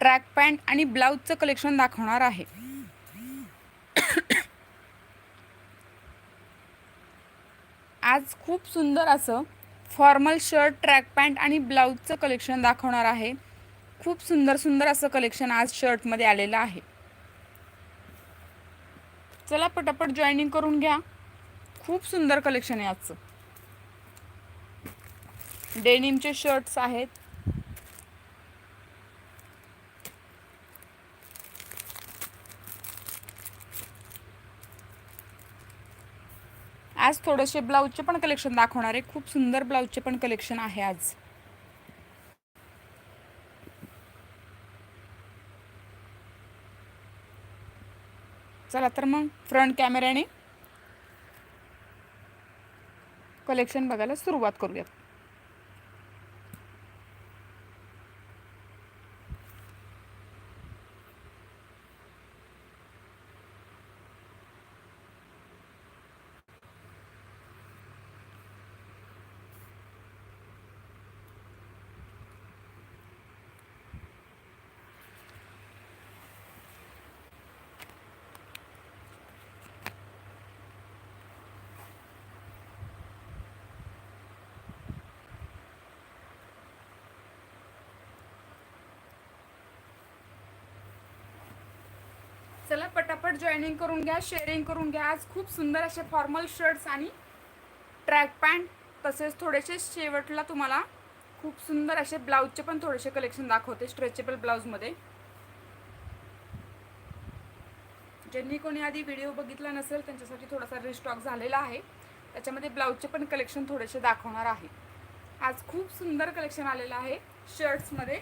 Track pant आणि ब्लाऊजचं collection दाखवणार आहे. आज खूप सुंदर असं फॉर्मल शर्ट ट्रॅक पॅन्ट आणि ब्लाऊजचं कलेक्शन दाखवणार आहे. खूप सुंदर सुंदर असं कलेक्शन आज शर्टमध्ये आलेलं आहे. चला पटापट जॉईनिंग करून घ्या. खूप सुंदर कलेक्शन आहे आजचं. डेनिमचे शर्ट्स आहेत. आज थोडेसे ब्लाऊजचे पण कलेक्शन दाखवणार आहे. खूप सुंदर ब्लाऊजचे पण कलेक्शन आहे आज. चला तर मग फ्रंट कॅमेऱ्याने कलेक्शन बघायला सुरुवात करूयात चला पटापट जॉईनिंग करून घ्या शेअरिंग करून घ्या. आज खूप सुंदर असे फॉर्मल शर्ट्स आणि ट्रॅक पॅन्ट तसेच थोडेसे शेवटला तुम्हाला खूप सुंदर असे ब्लाऊजचे पण थोडेसे कलेक्शन दाखवते स्ट्रेचेबल ब्लाऊजमध्ये ज्यांनी कोणी आधी व्हिडिओ बघितला नसेल त्यांच्यासाठी थोडासा रिस्टॉक झालेला आहे. त्याच्यामध्ये ब्लाऊजचे पण कलेक्शन थोडेसे दाखवणार आहे. आज खूप सुंदर कलेक्शन आलेलं आहे शर्ट्समध्ये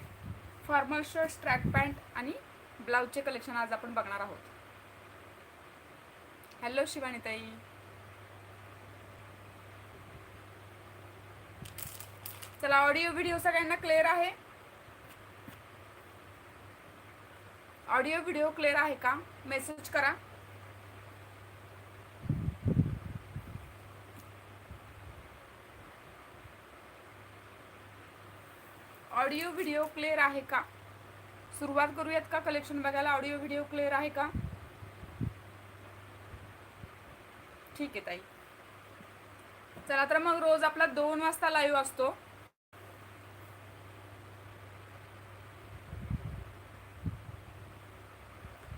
फॉर्मल शर्ट्स ट्रॅक पॅन्ट आणि ब्लाऊजचे कलेक्शन आज आपण बघणार आहोत. हॅलो शिवानी ताई. चला ऑडिओ व्हिडिओ सगळ्यांना क्लिअर आहे? ऑडिओ व्हिडिओ क्लिअर आहे का? मेसेज करा. ऑडिओ व्हिडिओ क्लिअर आहे का? सुरुवात करूयात का? कलेक्शन बघायला ऑडिओ व्हिडिओ क्लिअर आहे का? ठीक आहे ताई. चला तर मग रोज आपला दोन वाजता लाईव्ह असतो.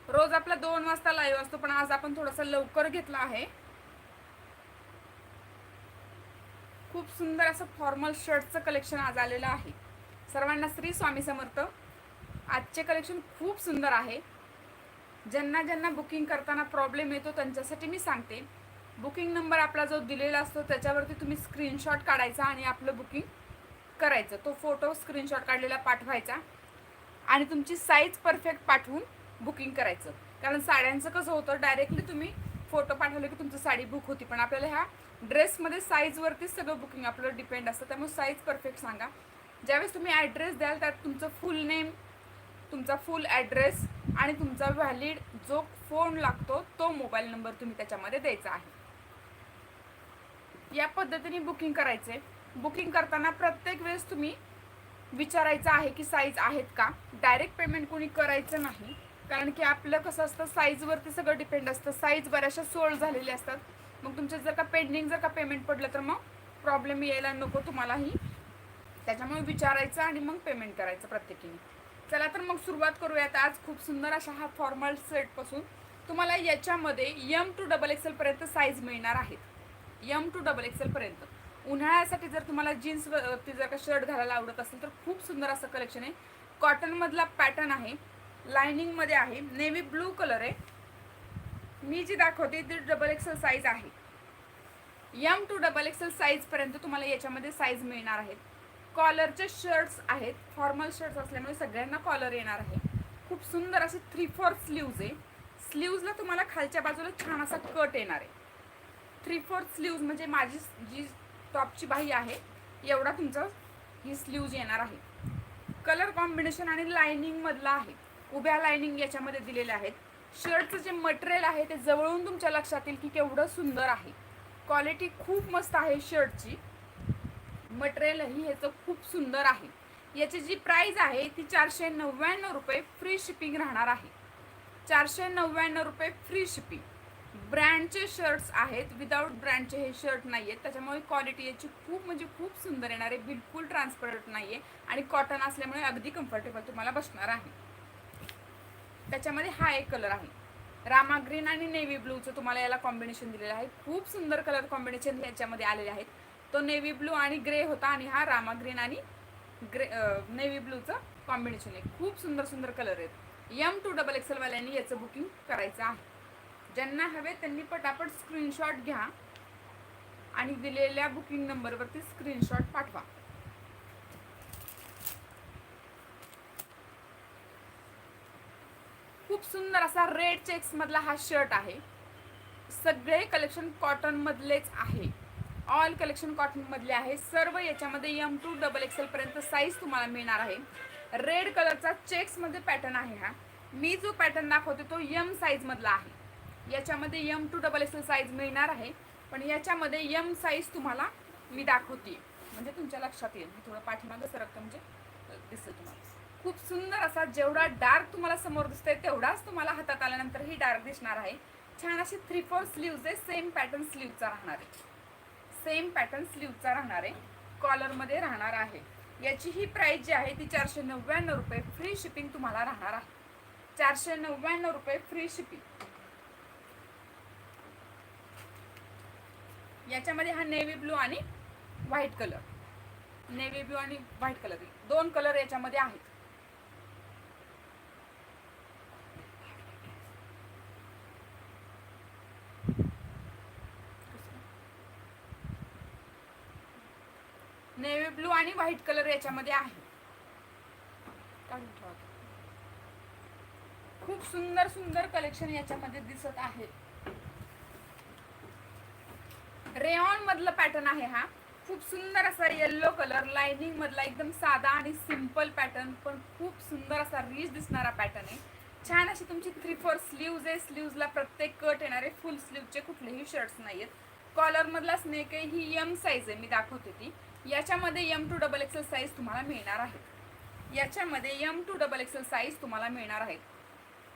रोज आपला दोन वाजता लाईव्ह असतो पण आज आपण थोडासा लवकर घेतला आहे. खूप सुंदर असं फॉर्मल शर्टचं कलेक्शन आज आलेलं आहे. सर्वांना श्री स्वामी समर्थ. आजचे कलेक्शन खूप सुंदर आहे. ज्यांना ज्यांना बुकिंग करताना प्रॉब्लेम येतो त्यांच्यासाठी मी सांगते. बुकिंग नंबर आपला जो दिलेला असतो त्याच्यावरती तुम्ही स्क्रीनशॉट काढायचा आणि आपलं बुकिंग करायचं. तो फोटो स्क्रीनशॉट काढलेला पाठवायचा. आणि तुमची साईज परफेक्ट पाठवून बुकिंग करायचं. कारण साड्यांचं कसं होतं डायरेक्टली तुम्ही फोटो पाठवले की तुमची साडी बुक होती. पण आपल्याला ह्या ड्रेसमध्ये साईजवरतीच सगळं बुकिंग आपलं डिपेंड असतं. त्यामुळे साईज परफेक्ट सांगा. ज्यावेळेस तुम्ही ॲड्रेस द्याल त्यात तुमचं फुल नेम तुमचा फुल ॲड्रेस आणि तुमचा व्हॅलिड जो फोन लागतो तो मोबाईल नंबर तुम्ही त्याच्यामध्ये द्यायचा आहे. या पद्धतीने बुकिंग करायचे. बुकिंग करताना प्रत्येक वेळेस तुम्ही विचारायचं आहे की साईज आहेत का? डायरेक्ट पेमेंट कोणी करायचं नाही. कारण की आपलं कसं असतं साईजवरती सगळं डिपेंड असतं. साईज बऱ्याचशा सोल्ड झालेले असतात. मग तुमचे जर का पेंडिंग जर का पेमेंट पडलं तर मग प्रॉब्लेम यायला नको तुम्हालाही. त्याच्यामुळे विचारायचं आणि मग पेमेंट करायचं प्रत्येकीने. चला तर मग सुरुवात करूयात. आज खूप सुंदर अशा हा फॉर्मल सेटपासून तुम्हाला याच्यामध्ये यम टू डबल एक्सेलपर्यंत साईज मिळणार आहेत. यम टू डबल एक्सेलपर्यंत उन्हाळ्यासाठी जर तुम्हाला जीन्स वरती जर का शर्ट घालायला आवडत असेल तर खूप सुंदर असं कलेक्शन आहे. कॉटनमधला पॅटर्न आहे. लायनिंगमध्ये आहे. नेव्ही ब्लू कलर आहे. मी जी दाखवते ती डबल एक्सेल साईज आहे. यम टू डबल एक्सेल साईजपर्यंत तुम्हाला याच्यामध्ये साईज मिळणार आहेत कॉलरचे शर्ट्स आहेत. फॉर्मल शर्ट्स असल्यामुळे सगळ्यांना कॉलर येणार आहे. खूप सुंदर असे थ्री फोर स्लीव्ज आहे स्लीव्जला तुम्हाला खालच्या बाजूला छान असा कट येणार आहे. थ्री फोर्थ स्लीव्ज म्हणजे माझी जी टॉपची बाही आहे एवढा तुमचा ही स्लीव्ज येणार आहे. कलर कॉम्बिनेशन आणि लायनिंगमधला आहे. उभ्या लायनिंग याच्यामध्ये दिलेल्या आहेत. शर्टचं जे मटेरियल आहे ते जवळून तुमच्या लक्षात येईल की केवढं सुंदर आहे. क्वालिटी खूप मस्त आहे शर्टची मटेरियलही ह्याचं खूप सुंदर आहे. याची जी प्राईज आहे ती चारशे नव्याण्णव रुपये फ्री शिपिंग राहणार आहे. चारशे नव्याण्णव रुपये फ्री शिपिंग ब्रँडचे शर्ट्स आहेत विदाऊट ब्रँडचे हे शर्ट नाही आहेत त्याच्यामुळे क्वालिटी याची खूप म्हणजे खूप सुंदर येणार आहे बिलकुल ट्रान्सपरंट नाही आहे आणि कॉटन असल्यामुळे अगदी कम्फर्टेबल तुम्हाला बसणार आहे. त्याच्यामध्ये हा एक कलर आहे. रामा ग्रीन आणि नेव्ही ब्लूचं तुम्हाला याला कॉम्बिनेशन दिलेलं आहे. खूप सुंदर कलर कॉम्बिनेशन याच्यामध्ये आलेले आहेत. तो नेव्ही ब्लू आणि ग्रे होता आणि हा रामा ग्रीन आणि ग्रे नेव्ही ब्लूचं कॉम्बिनेशन आहे. खूप सुंदर सुंदर कलर आहेत. यम टू डबल एक्सेल वाल्यांनी याचं बुकिंग करायचं आहे. ज्यांना हवे त्यांनी पटापट स्क्रीनशॉट घ्या आणि दिलेल्या बुकिंग नंबरवरती स्क्रीनशॉट पाठवा. खूप सुंदर असा रेड चेक्स मधला हा शर्ट आहे. सगळे कलेक्शन कॉटन मधलेच आहे. ऑल कलेक्शन कॉटन मधले आहे. सर्व याच्यामध्ये एम टू डबल एक्सेल पर्यंत साईज तुम्हाला मिळणार आहे. रेड कलरचा चेक्समध्ये पॅटर्न आहे हा. मी जो पॅटर्न दाखवते तो यम साईज मधला आहे. याच्यामध्ये M two double XL size मिळणार आहे. पण याच्यामध्ये यम साईज तुम्हाला मी दाखवते. म्हणजे तुमच्या लक्षात येईल. मी थोडं पाठीमागं सरकतं म्हणजे दिसेल तुम्हाला. खूप सुंदर असा जेवढा डार्क तुम्हाला समोर दिसतोय तेवढाच तुम्हाला हातात आल्यानंतर ही डार्क दिसणार आहे. छान अशी थ्री फोर स्लीव्ज आहे. सेम पॅटर्न स्लीवचा राहणार आहे. सेम पॅटर्न स्लीवचा राहणार आहे. कॉलरमध्ये राहणार आहे. याची ही प्राईस जी आहे ती चारशे नव्याण्णव रुपये फ्री शिपिंग तुम्हाला राहणार आहे. चारशे नव्याण्णव रुपये फ्री शिपिंग याच्यामध्ये हा नेव्ही ब्लू आणि व्हाईट कलर. नेव्ही ब्लू आणि व्हाईट कलर. दोन कलर याच्यामध्ये आहेत. नेव्ही ब्लू आणि व्हाईट कलर याच्यामध्ये आहे. खूप सुंदर सुंदर कलेक्शन याच्यामध्ये दिसत आहे. रेऑन मधलं पॅटर्न आहे हा. खूप सुंदर असा येल्लो कलर लाइनिंग मधला एकदम साधा आणि सिंपल पॅटर्न पण खूप सुंदर असा रिच दिसणारा पॅटर्न आहे. छान अशी तुमची थ्री फोर स्लीव्ज आहे. स्लीव्जला प्रत्येक कट येणारे फुल स्लीवचे कुठलेही शर्ट्स नाही आहेत कॉलरमधला स्नेक आहे ही यम साईज आहे. मी दाखवते ती. याच्यामध्ये M two double XL size तुम्हाला मिळणार आहे. याच्यामध्ये M two double XL size तुम्हाला मिळणार आहे.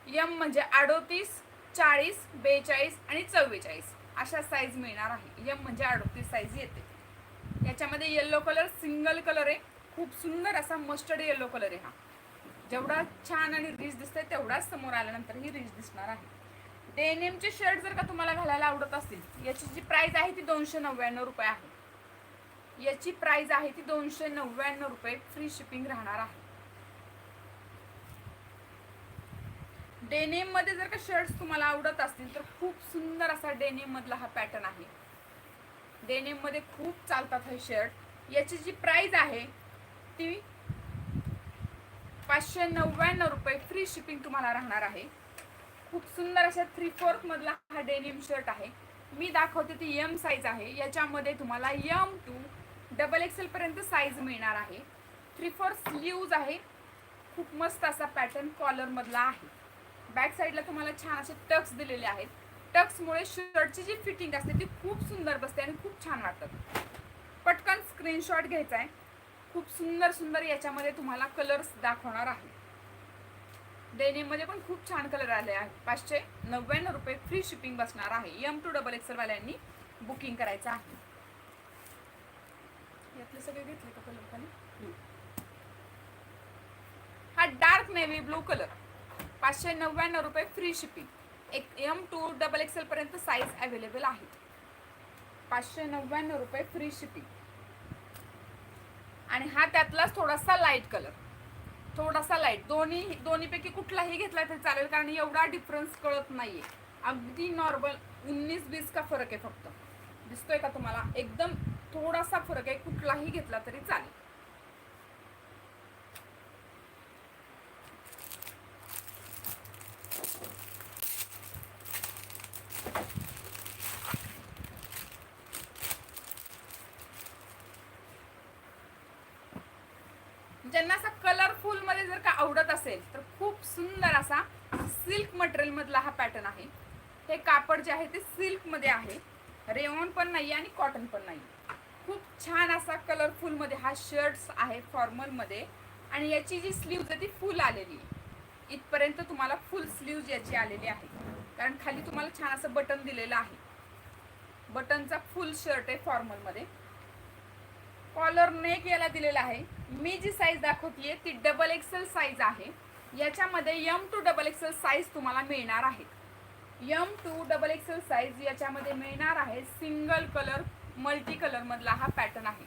यम म्हणजे अडोतीस चाळीस बेचाळीस आणि चव्वेचाळीस. अशा साईज मिळणार आहे. यम म्हणजे अडोतीस साईज येते. याच्यामध्ये येल्लो कलर सिंगल कलर आहे. खूप सुंदर असा मस्टर्ड येल्लो कलर आहे हा. जेवढा छान आणि रिच दिसतंय तेवढाच समोर आल्यानंतर ही रिच दिसणार आहे. डेनिमचे शर्ट जर का तुम्हाला घालायला आवडत असतील याची जी प्राइस आहे ती दोनशे नव्याण्णव रुपये आहे. याची प्राइस आहे ती दोनशे नव्याण्णव रुपये फ्री शिपिंग राहणार आहे. डेनिममध्ये जर का शर्ट्स तुम्हाला आवडत असतील तर खूप सुंदर असा डेनिम मधला हा पॅटर्न आहे. डेनिममध्ये खूप चालतात हे शर्ट याची जी प्राइस आहे ती पाचशे नव्याण्णव रुपये फ्री शिपिंग तुम्हाला राहणार आहे. खूप सुंदर अशा थ्री फोर्थ मधला हा डेनिम शर्ट आहे. मी दाखवते ती एम साईज आहे. याच्यामध्ये तुम्हाला यम टू डबल एक्सेल पर्यंत साईज मिळणार आहे. थ्री फोर स्लीव्ज आहे. खूप मस्त असा पॅटर्न कॉलर मधला आहे. बॅक साईडला तुम्हाला छान असे टक्स दिलेले आहेत. टक्समुळे शर्टची जी फिटिंग असते ती खूप सुंदर बसते आणि खूप छान वाटतात पटकन स्क्रीनशॉट घ्यायचा आहे. खूप सुंदर सुंदर याच्यामध्ये तुम्हाला कलर्स दाखवणार आहे. डेनिममध्ये पण खूप छान कलर आले आहेत. पाचशे नव्याण्णव रुपये फ्री शिपिंग बसणार आहे. एम टू डबल एक्सेल वाल्यांनी बुकिंग करायचं आहे. यातले सगळे घेतले का कलर हा डार्क नेव्ही ब्लू कलर पाचशे नव्याण्णव रुपये फ्री शिपिंग एक एम टू डबल एक्सेल पर्यंत साईज अवेलेबल आहे. पाचशे नव्याण्णव रुपये फ्री शिपिंग आणि हा त्यातलाच थोडासा लाइट कलर थोडासा लाइट दोन्ही दोन्हीपैकी कुठलाही घेतला तरी चालेल कारण एवढा डिफरन्स कळत नाहीये. अगदी नॉर्मल उन्नीस बीस का फरक आहे फक्त. दिसतोय का तुम्हाला? एकदम थोडासा फरक आहे कुठलाही घेतला तरी चालेल ज्यांना असा कलरफुलमध्ये जर का आवडत असेल तर खूप सुंदर असा सिल्क मटेरियल मधला हा पॅटर्न आहे हे कापड जे आहे ते सिल्क मध्ये आहे. रेऑन पण नाही आणि कॉटन पण नाही खूप छान असा कलरफुलमध्ये हा शर्ट्स आहे फॉर्मलमध्ये. आणि याची जी स्लीव्ज आहे ती फुल आलेली आहे. इथपर्यंत तुम्हाला फुल स्लीव्ज याची आलेली आहे. कारण खाली तुम्हाला छान असं बटन दिलेलं आहे. बटनचा फुल शर्ट आहे फॉर्मलमध्ये. कॉलर नेक याला दिलेला आहे. मी जी साईज दाखवतीये ती डबल एक्सेल साईज आहे. याच्यामध्ये M two double XL size तुम्हाला मिळणार आहे. M two double XL size याच्यामध्ये मिळणार आहे सिंगल कलर मल्टी कलरमधला हा पॅटर्न आहे.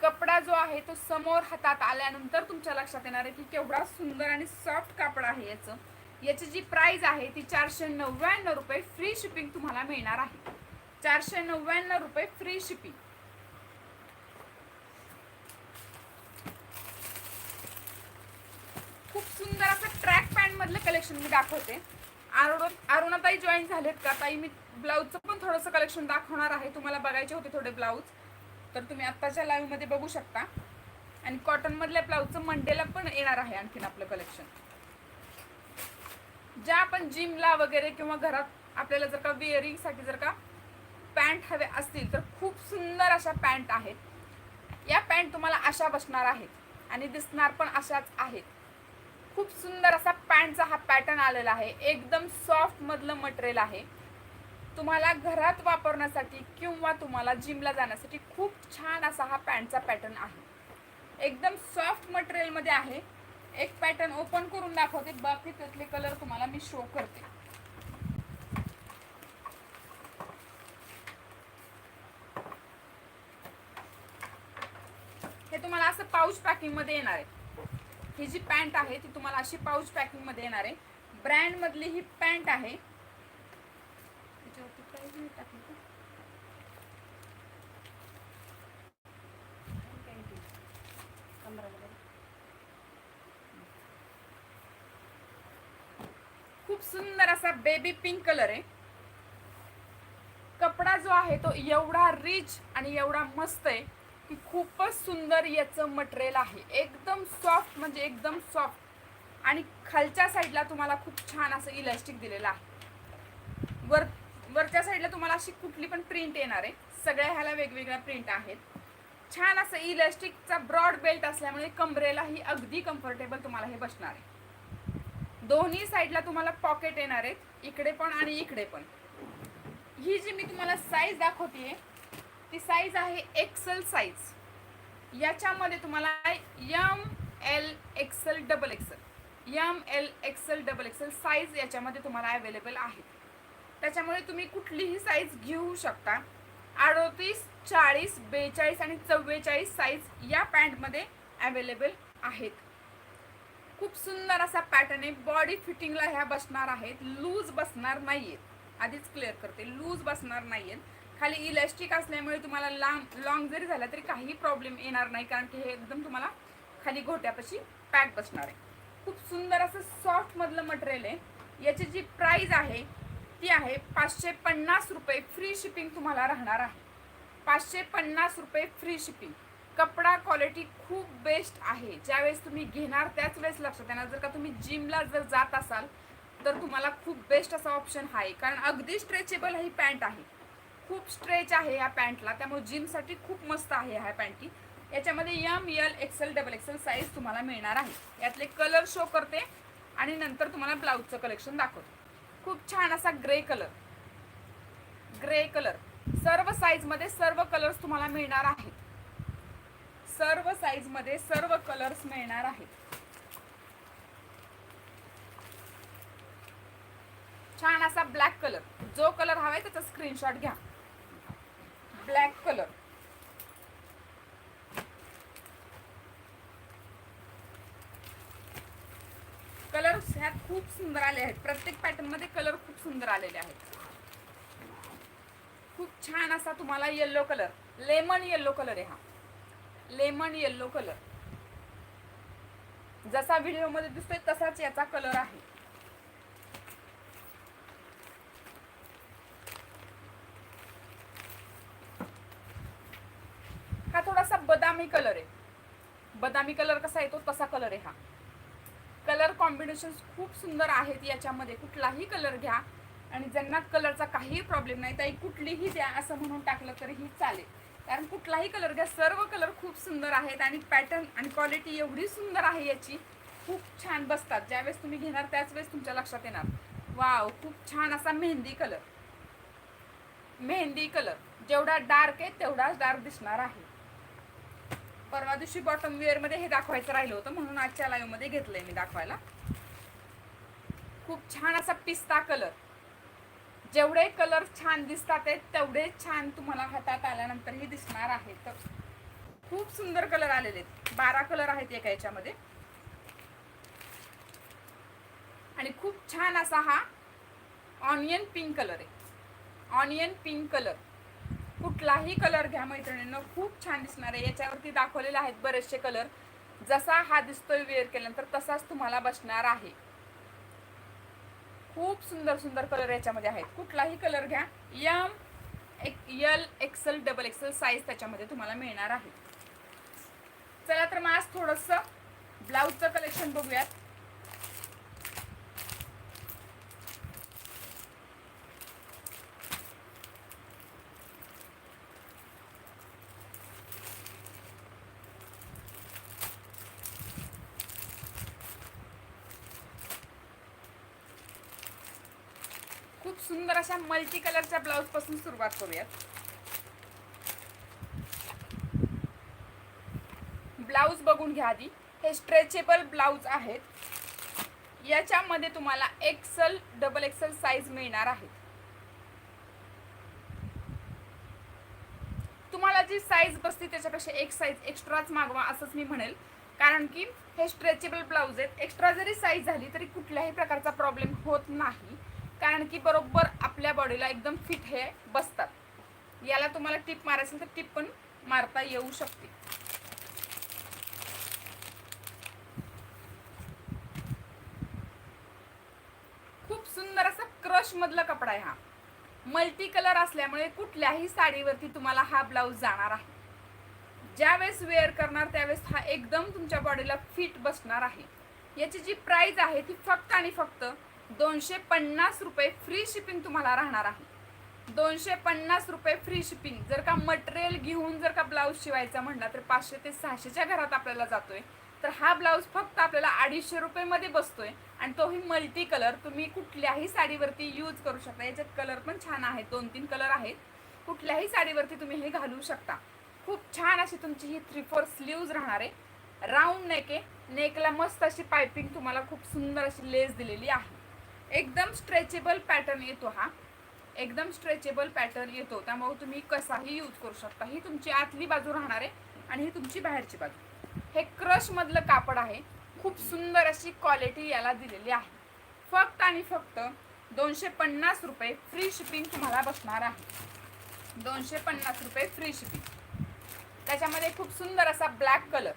कपडा जो आहे तो समोर हातात आल्यानंतर तुमच्या लक्षात येणार आहे की केवढा सुंदर आणि सॉफ्ट कापड आहे याचं. याची जी प्राइस आहे ती चारशे नव्याण्णव रुपये फ्री शिपिंग तुम्हाला मिळणार आहे. चारशे नव्याण्णव रुपये फ्री शिपिंग खूप सुंदर असं ट्रॅक पॅन्ट मधलं कलेक्शन मी दाखवते. अरुण अरुणाताई जॉईन झालेत का? ताई मी ब्लाऊजचं पण थोडंसं कलेक्शन दाखवणार आहे. तुम्हाला बघायचे होते थोडे ब्लाऊज तर तुम्ही आत्ताच्या लाईव्हमध्ये बघू शकता. आणि कॉटनमधल्या ब्लाऊजचं मंडेला पण येणार आहे आणखीन आपलं कलेक्शन ज्या आपण जिमला वगैरे किंवा घरात आपल्याला जर का वेअरिंगसाठी जर का पॅन्ट हवे असतील तर खूप सुंदर अशा पॅन्ट आहेत. या पॅन्ट तुम्हाला अशा बसणार आहेत. आणि दिसणार पण अशाच आहेत. खूप सुंदर असा पॅन्टचा हा पॅटर्न आलेला आहे. एकदम सॉफ्ट मधलं मटेरियल आहे. तुम्हाला घरात वापरण्यासाठी किंवा तुम्हाला जिमला जाण्यासाठी खूप छान असा हा पॅन्टचा पॅटर्न आहे. एकदम सॉफ्ट मटेरियलमध्ये आहे. एक पॅटर्न ओपन करून दाखवते. बाकी त्यातले कलर तुम्हाला मी शो करते. हे तुम्हाला असं पाऊच पॅकिंगमध्ये येणार आहे. ही जी पॅन्ट आहे ती तुम्हाला अशी पाऊच पॅकिंगमध्ये येणार आहे. ब्रँडमधली ही पॅन्ट आहे. खूप सुंदर असा बेबी पिंक कलर आहे. कपडा जो आहे तो एवढा रिच आणि एवढा मस्त आहे. की खूपच सुंदर याचं मटेरियल आहे. एकदम सॉफ्ट म्हणजे एकदम सॉफ्ट आणि खालच्या साईडला तुम्हाला खूप छान असं इलास्टिक दिलेलं आहे. वर वरच्या साईडला तुम्हाला अशी कुठली पण प्रिंट येणार आहे. सगळ्या ह्याला वेगवेगळ्या प्रिंट आहेत. छान असं इलास्टिकचा ब्रॉड बेल्ट असल्यामुळे कमरेलाही अगदी कम्फर्टेबल तुम्हाला हे बसणार आहे. दोन्ही साईडला तुम्हाला पॉकेट येणार आहेत. इकडे पण आणि इकडे पण. ही जी मी तुम्हाला साईज दाखवते ती साईज आहे एक्सेल साईज याच्यामध्ये तुम्हाला M L XL double XL M L XL double XL size याच्यामध्ये तुम्हाला अवेलेबल आहे. त्याच्यामुळे तुम्ही कुठलीही साईज घेऊ शकता. अडोतीस चाळीस बेचाळीस आणि चव्वेचाळीस साईज या पॅन्टमध्ये अवेलेबल आहेत. खूप सुंदर असा पॅटर्न आहे. बॉडी फिटिंगला ह्या बसणार आहेत. लूज बसणार नाही आहेत आधीच क्लिअर करते. लूज बसणार नाही आहेत खाली इलास्टिक असल्यामुळे तुम्हाला लांब लॉंग जरी झाला तरी काही प्रॉब्लेम येणार नाही. कारण की हे एकदम तुम्हाला खाली घोट्यापाशी पॅक बसणार आहे. खूप सुंदर असं सॉफ्ट मधलं मटेरियल आहे. याची जी प्राईज आहे ती आहे पाचशे पन्नास रुपये फ्री शिपिंग तुम्हाला राहणार आहे. पाचशे पन्नास रुपये फ्री शिपिंग कपडा क्वालिटी खूप बेस्ट आहे. ज्यावेळेस तुम्ही घेणार त्याच वेळेस लक्षात येणार. जर का तुम्ही जिमला जर जात असाल तर तुम्हाला खूप बेस्ट असा ऑप्शन आहे. कारण अगदी स्ट्रेचेबल ही पॅन्ट आहे. खूप स्ट्रेच आहे या पॅन्टला त्यामुळे जिमसाठी खूप मस्त आहे ह्या पॅन्टी याच्यामध्ये M L XL double XL size तुम्हाला मिळणार आहे. यातले कलर शो करते आणि नंतर तुम्हाला ब्लाऊजचं कलेक्शन दाखवते. खूप छान असा ग्रे कलर ग्रे कलर सर्व साईजमध्ये सर्व कलर्स तुम्हाला मिळणार आहेत. सर्व साईजमध्ये सर्व कलर्स मिळणार आहेत. छान असा ब्लॅक कलर जो कलर हवाय त्याचा स्क्रीनशॉट घ्या. Black colour. कलर ह्यात खूप सुंदर आले आहेत. प्रत्येक पॅटर्नमध्ये कलर खूप सुंदर आलेले आहेत. खूप छान असा तुम्हाला yellow colour lemon yellow colour आहे हा. लेमन येल्लो कलर जसा व्हिडिओमध्ये दिसतोय तसाच याचा कलर आहे हा थोडासा बदामी कलर आहे. बदामी कलर कसा येतो तसा कलर आहे हा. कलर कॉम्बिनेशन खूप सुंदर आहेत याच्यामध्ये. कुठलाही कलर घ्या आणि ज्यांना कलरचा काही प्रॉब्लेम नाही ताई कुठलीही द्या असं म्हणून टाकलं तरीही चालेल. कारण कुठलाही कलर घ्या सर्व कलर खूप सुंदर आहेत आणि पॅटर्न आणि क्वालिटी एवढी सुंदर आहे याची. खूप छान बसतात. ज्यावेळेस तुम्ही घेणार त्याच वेळेस तुमच्या लक्षात येणार. वाव खूप छान असा मेहंदी कलर मेहंदी कलर जेवढा डार्क आहे तेवढाच डार्क दिसणार आहे. परवा दिवशी बॉटम वेअरमध्ये हे दाखवायचं राहिलं होतं म्हणून आजच्या लाईव्हमध्ये घेतलंय मी दाखवायला. खूप छान असा पिस्ता कलर जेवढे कलर छान दिसतात आहेत तेवढे छान तुम्हाला हातात आल्यानंतरही दिसणार आहेत तर खूप सुंदर कलर आलेले आहेत. बारा कलर आहेत एका याच्यामध्ये. आणि खूप छान असा हा ऑनियन पिंक कलर आहे. ऑनियन पिंक कलर कुठलाही कलर घ्या मैत्रिणींनो खूप छान दिसणार आहे. याच्यावरती दाखवलेले आहेत बरेचसे कलर. जसा हा दिसतोय वेअर केल्यानंतर तसाच तुम्हाला बसणार आहे. खूप सुंदर सुंदर कलर याच्यामध्ये आहेत. कुठलाही कलर घ्या. यम एक L XL double XL size त्याच्यामध्ये तुम्हाला मिळणार आहे. चला तर मग आज थोडस ब्लाऊजचं कलेक्शन बघूयात. सुंदर अशा मल्टी कलरच्या ब्लाऊजपासून सुरुवात करूयात. ब्लाऊज बघून घ्या आधी. हे स्ट्रेचेबल ब्लाऊज आहेत. याच्यामध्ये तुम्हाला एक्सल डबल एक्सल साईज मिळणार आहे तुम्हाला जी साईज बसते त्याच्यापेक्षा एक साईज एक्स्ट्राच मागवा असंच मी म्हणेल. कारण की हे स्ट्रेचेबल ब्लाऊज आहेत. एक्स्ट्रा जरी साईज झाली तरी कुठल्याही प्रकारचा प्रॉब्लेम होत नाही. कारण की बरोबर आपल्या बॉडीला एकदम फिट हे बसतात. याला तुम्हाला टिप मारायचं तर टिप पण मारता येऊ शकते. खूप सुंदर असा क्रश मधला कपडा आहे हा. मल्टी कलर असल्यामुळे कुठल्याही साडीवरती तुम्हाला हा ब्लाऊज जाणार आहे. ज्यावेळेस वेअर करणार त्यावेळेस हा एकदम तुमच्या बॉडीला फिट बसणार आहे. याची जी प्राइस आहे ती फक्त आणि फक्त दोनशे पन्नास रुपये फ्री शिपिंग तुम्हाला राहणार आहे. दोनशे पन्नास रुपये फ्री शिपिंग जर का मटेरियल घेऊन जर का ब्लाऊज शिवायचा म्हणला तर पाचशे ते सहाशेच्या घरात आपल्याला जातोय. तर हा ब्लाऊज फक्त आपल्याला अडीचशे रुपयेमध्ये बसतोय. आणि तोही मल्टी कलर तुम्ही कुठल्याही साडीवरती यूज करू शकता. याच्यात कलर पण छान आहेत. दोन तीन कलर आहेत. कुठल्याही साडीवरती तुम्ही हे घालू शकता. खूप छान अशी तुमची ही थ्री फोर स्लीव्ज राहणार आहे. राऊंड नेक आहे. नेकला मस्त अशी पायपिंग तुम्हाला खूप सुंदर अशी लेस दिलेली आहे. एकदम स्ट्रेचेबल पॅटर्न येतो हा. एकदम स्ट्रेचेबल पॅटर्न येतो. त्यामुळे तुम्ही कसाही यूज करू शकता. ही तुमची आतली बाजू राहणार आहे आणि ही तुमची बाहेरची बाजू. हे क्रशमधलं कापड आहे. खूप सुंदर अशी क्वालिटी याला दिलेली आहे. फक्त आणि फक्त दोनशे पन्नास रुपये फ्री शिपिंग तुम्हाला बसणार आहे. दोनशे पन्नास रुपये फ्री शिपिंग त्याच्यामध्ये खूप सुंदर असा ब्लॅक कलर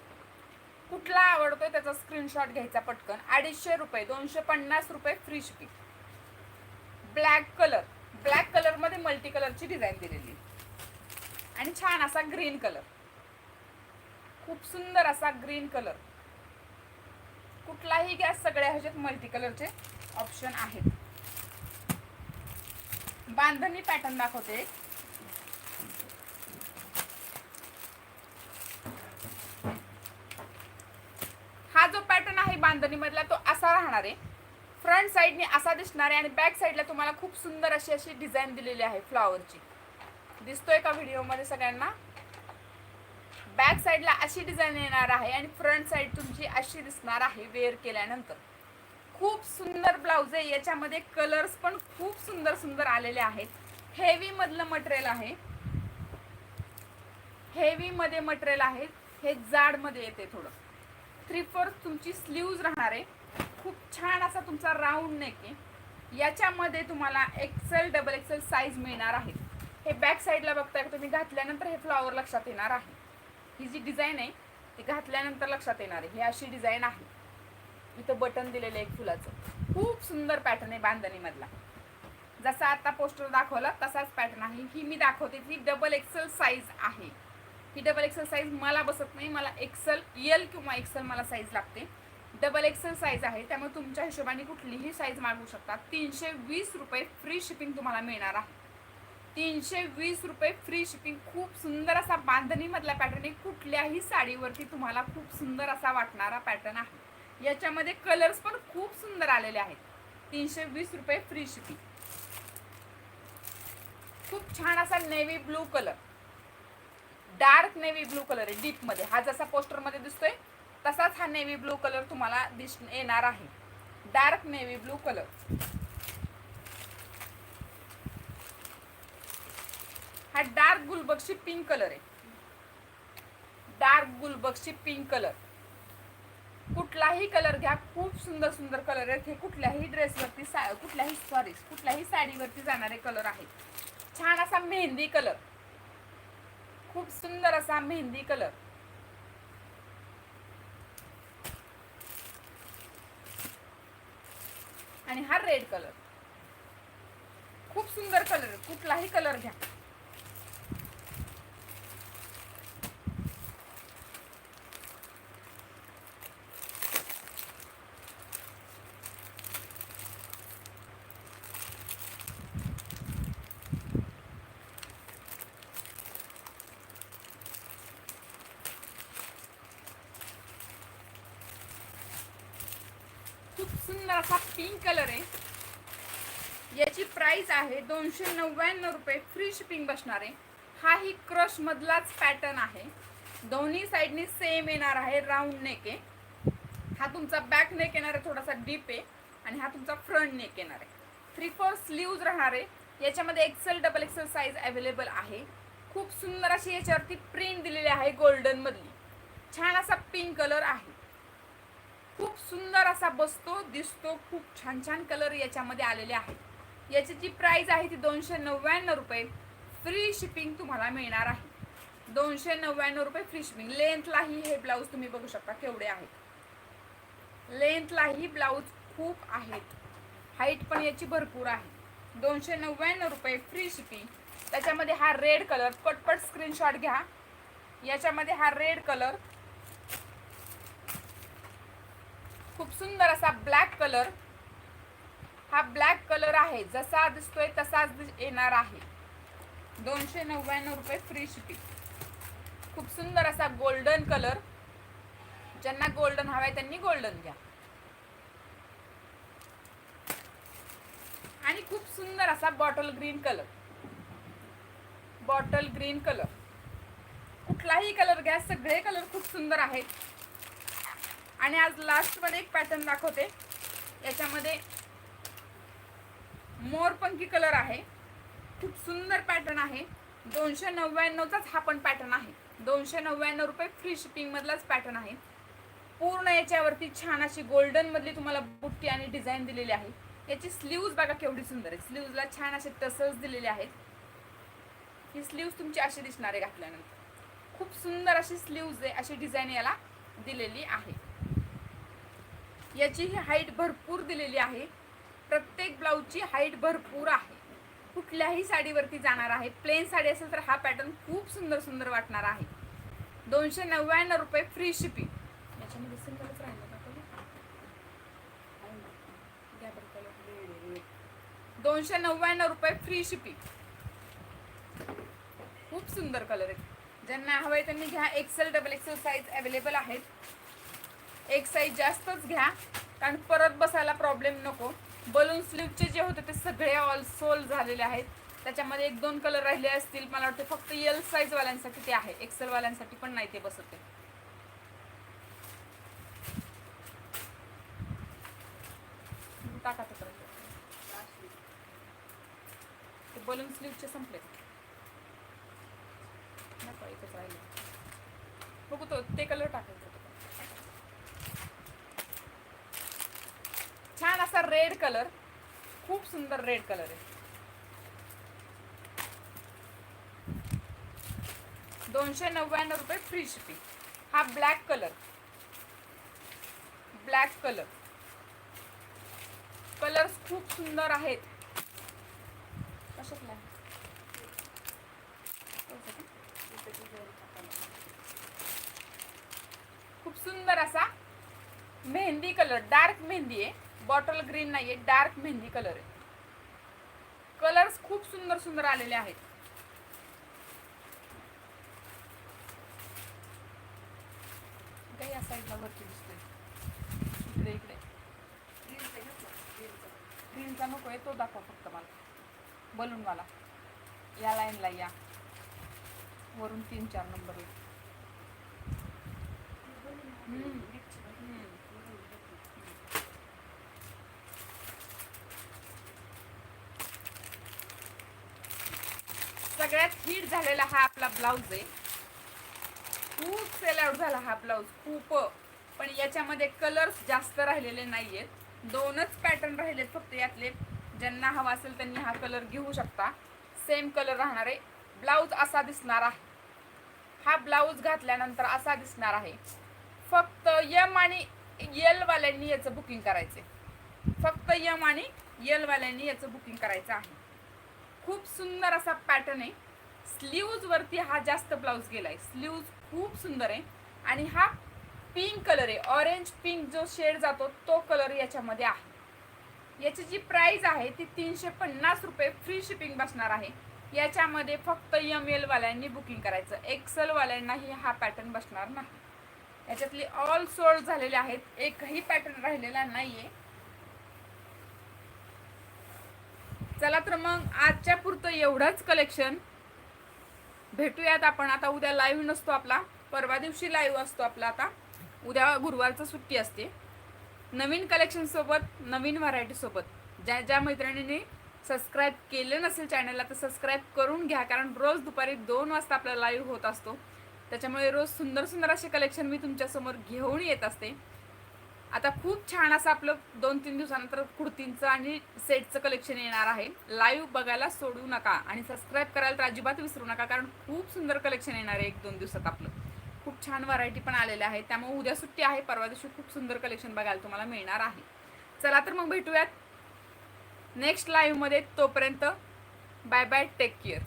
कुठला आवडतोय त्याचा स्क्रीनशॉट घ्यायचा पटकन. अडीचशे रुपये दोनशे पन्नास रुपये free shipping black colour black कलरमध्ये मल्टी कलरची डिझाईन दिलेली. आणि छान असा ग्रीन कलर खूप सुंदर असा ग्रीन कलर कुठलाही गॅस सगळ्या ह्याच्यात मल्टी कलरचे ऑप्शन आहेत. बांधणी पॅटर्न दाखवते. जो पॅटर्न आहे बांधणी मधला तो असा राहणार आहे. फ्रंट साईडने असा दिसणार आहे आणि बॅक साईडला तुम्हाला खूप सुंदर अशी अशी डिझाईन दिलेली आहे फ्लॉवरची दिसतोय का व्हिडिओमध्ये सगळ्यांना? बॅक साईडला अशी डिझाईन येणार आहे आणि फ्रंट साईड तुमची अशी दिसणार आहे वेअर केल्यानंतर. खूप सुंदर ब्लाऊज आहे. याच्यामध्ये कलर्स पण खूप सुंदर सुंदर आलेले आहेत. हेवी मधलं मटेरियल आहे. हेवी मध्ये मटेरियल आहे. हे जाडमध्ये येते थोडं. थ्री फोर्थ तुमची स्लीव्ज राहणार आहे. खूप छान असा तुमचा राऊंड नेक आहे. याच्यामध्ये तुम्हाला एक्सेल डबल एक्सेल साईज मिळणार आहे. हे बॅक साईडला बघताय का तुम्ही? घातल्यानंतर हे फ्लॉवर लक्षात येणार आहे. ही जी डिझाईन आहे ती घातल्यानंतर लक्षात येणार आहे. ही अशी डिझाईन आहे. इथं बटन दिलेलं आहे फुलाचं. खूप सुंदर पॅटर्न आहे बांधणीमधला. जसा आता पोस्टर दाखवला तसाच पॅटर्न आहे. ही मी दाखवते ती डबल एक्सेल साईज आहे. ही डबल एक्सेल साईज मला बसत नाही मला एक्सेल एल किंवा एक्सेल मला साईज लागते. डबल एक्सेल साईज आहे त्यामुळे तुमच्या हिशोबाने कुठलीही साईज मागवू शकता. तीनशे वीस रुपये फ्री शिपिंग तुम्हाला मिळणार आहे. तीनशे वीस रुपये फ्री शिपिंग खूप सुंदर असा बांधणीमधला पॅटर्न आहे. कुठल्याही साडीवरती तुम्हाला खूप सुंदर असा वाटणारा पॅटर्न आहे. याच्यामध्ये कलर्स पण खूप सुंदर आलेले आहेत. तीनशे वीस रुपये फ्री शिपिंग खूप छान असा navy blue colour dark navy blue colour आहे डीपमध्ये हा जसा पोस्टरमध्ये दिसतोय तसाच हा नेव्ही ब्लू कलर तुम्हाला दिस येणार आहे. Dark navy blue colour. हा डार्क गुलबक्षी पिंक कलर आहे. डार्क गुलबक्षी पिंक कलर. कुठलाही कलर घ्या खूप सुंदर सुंदर कलर आहेत. हे कुठल्याही ड्रेसवरती सा कुठल्याही सॉरी कुठल्याही साडीवरती जाणारे कलर आहेत. छान असा मेहंदी कलर. खूप सुंदर असा मेहंदी कलर. आणि हा रेड कलर. खूप सुंदर कलर कुठलाही कलर घ्या. खूप सुंदर असा पिंक कलर आहे. याची प्राइस आहे दोनशे नव्याण्णव रुपये. फ्री शिपिंग बसणार आहे. हा ही क्रश मधलाच पॅटर्न आहे. दोन्ही साईडनी सेम येणार आहे राऊंड नेक आहे. हा तुमचा बॅक नेक येणार आहे थोडासा डीप आहे. आणि हा तुमचा फ्रंट नेक येणार आहे. थ्री फोर स्लीव्ज राहणार आहे. याच्यामध्ये XL double XL size available आहे. खूप सुंदर अशी याच्यावरती प्रिंट दिलेली आहे गोल्डनमधली छान असा पिंक कलर आहे. खूप सुंदर असा बसतो दिसतो खूप छान छान कलर याच्यामध्ये आलेले आहेत याची जी प्राइस आहे ती दोनशे नव्याण्णव रुपये. फ्री शिपिंग तुम्हाला मिळणार आहे. दोनशे नव्याण्णव रुपये फ्री शिपिंग लेंथलाही हे ब्लाऊज तुम्ही बघू शकता केवढे आहेत. लेंथलाही ब्लाऊज खूप आहेत. हाईट पण याची भरपूर आहे. दोनशे नव्याण्णव रुपये फ्री शिपिंग त्याच्यामध्ये हा रेड कलर पटपट स्क्रीनशॉट घ्या. याच्यामध्ये हा रेड कलर खूप सुंदर असा ब्लॅक कलर हा ब्लॅक कलर आहे. जसा दिसतोय तसाच येणार आहे. दोनशे नव्याण्णव रुपये फ्री शिपिंग खूप सुंदर असा गोल्डन कलर ज्यांना गोल्डन हवाय त्यांनी गोल्डन घ्या. आणि खूप सुंदर असा bottle green colour bottle green colour कुठलाही कलर घ्या. सगळे कलर खूप सुंदर आहेत. आणि आज लास्टमध्ये एक पॅटर्न दाखवते. याच्यामध्ये मोरपंखी कलर आहे. खूप सुंदर पॅटर्न आहे. दोनशे नव्याण्णवचाच हा पण पॅटर्न आहे. दोनशे नव्याण्णव रुपये फ्री शिपिंगमधलाच पॅटर्न आहे. पूर्ण याच्यावरती छान अशी गोल्डनमधली तुम्हाला बुट्टी आणि डिझाईन दिलेली आहे. याची स्लीव्ज बघा केवढी सुंदर आहे स्लीव्जला छान असे टसल्स दिलेले आहेत. ही स्लीव्ज तुमची अशी दिसणार आहे घातल्यानंतर. खूप सुंदर अशी स्लीव्ज आहे अशी डिझाईन याला दिलेली आहे. याची ही हाईट भरपूर दिलेली आहे. प्रत्येक ब्लाऊजची हाईट भरपूर आहे. कुठल्याही साडीवरती जाणार आहे. प्लेन साडी असेल तर हा पॅटर्न खूप सुंदर सुंदर वाटणार आहे. दोनशे नव्याण्णव रुपये फ्री शिपिंग. याच्यामध्ये सिंगलच राहिलं. दोनशे नव्याण्णव रुपये फ्री शिपिंग. खूप सुंदर कलर आहेत ज्यांना हवंय त्यांनी घ्या. XL double XL size available आहेत. एक साईज जास्तच घ्या. कारण परत बसायला प्रॉब्लेम नको. बलून स्लीवचे जे होते ते सगळे ऑल सोल झालेले आहेत. त्याच्यामध्ये एक दोन कलर राहिले असतील. मला वाटते फक्त एल साईजवाल्यांसाठी ते आहे. एक्सेलवाल्यांसाठी पण नाही ते बसत टाका ते ते बलून स्लीवचे संपले. नको एकच राहिले. बघू तो ते कलर टाकायचं होतं. छान असा रेड कलर खूप सुंदर रेड कलर आहे. दोनशे नव्याण्णव रुपये फ्री शिपिंग हा black colour black colour colours खूप सुंदर आहेत. कशातला खूप सुंदर असा मेहंदी कलर डार्क मेहंदी आहे. बॉटल ग्रीन नाही आहे डार्क मेहंदी कलर आहे. कलर्स खूप सुंदर सुंदर आलेले आहेत. काही या साईडला वरती दिसतोय. इकडे इकडे. ग्रीनचा नको आहे तो दाखवा फक्त मला. बलून मला या लाईनला या. वरून तीन चार नंबर सगळ्यात हिट झालेला हा आपला ब्लाऊज आहे. खूप सेल आउट झाला हा ब्लाऊज खूप. पण याच्यामध्ये कलर्स जास्त राहिलेले नाही आहेत दोनच पॅटर्न राहिलेत फक्त यातले. ज्यांना हवा असेल त्यांनी हा कलर घेऊ शकता. सेम कलर राहणार आहे. ब्लाऊज असा दिसणार आहे. हा ब्लाऊज घातल्यानंतर असा दिसणार आहे. फक्त यम आणि यलवाल्यांनी याचं बुकिंग करायचे फक्त यम आणि यलवाल्यांनी याचं बुकिंग करायचं आहे. खूप सुंदर असा पॅटर्न आहे. स्लीव्ज वरती हा जास्त ब्लाऊज गेलाय. स्लीव्ज खूप सुंदर आहे. आणि हा पिंक कलर आहे. ऑरेंज पिंक जो शेड जातो तो कलर याच्यामध्ये आहे. याची जी प्राइस आहे ती तीनशे पन्नास रुपये फ्री शिपिंग बसणार आहे. याच्यामध्ये फक्त एम एलवाल्यांनी बुकिंग करायचं. एक्सलवाल्यांनाही हा पॅटर्न बसणार नाही. याच्यातली ऑल सोल्ड झालेले आहेत. एकही पॅटर्न राहिलेला नाही आहे चला तर मग आजच्या पुरतं एवढंच कलेक्शन भेटूयात आपण. आता उद्या लाईव्ह नसतो आपला. परवा दिवशी लाईव्ह असतो आपला आता. उद्या गुरुवारचं सुट्टी असते. नवीन कलेक्शनसोबत नवीन व्हरायटीसोबत ज्या ज्या मैत्रिणींनी सबस्क्राईब केलं नसेल चॅनलला तर सबस्क्राईब करून घ्या. कारण रोज दुपारी दोन वाजता आपला लाईव्ह होत असतो. त्याच्यामुळे रोज सुंदर सुंदर असे कलेक्शन मी तुमच्यासमोर घेऊन येत असते. आता खूप छान असं आपलं दोन तीन दिवसानंतर कुर्तींचं आणि सेटचं कलेक्शन येणार आहे. लाईव्ह बघायला सोडू नका आणि सबस्क्राईब करायला तर अजिबात विसरू नका कारण खूप सुंदर कलेक्शन येणार आहे एक दोन दिवसात आपलं. खूप छान व्हरायटी पण आलेल्या आहे त्यामुळे उद्या सुट्टी आहे परवा दिवशी खूप सुंदर कलेक्शन बघायला तुम्हाला मिळणार आहे. चला तर मग भेटूयात नेक्स्ट लाईव्हमध्ये तोपर्यंत बाय बाय टेक केअर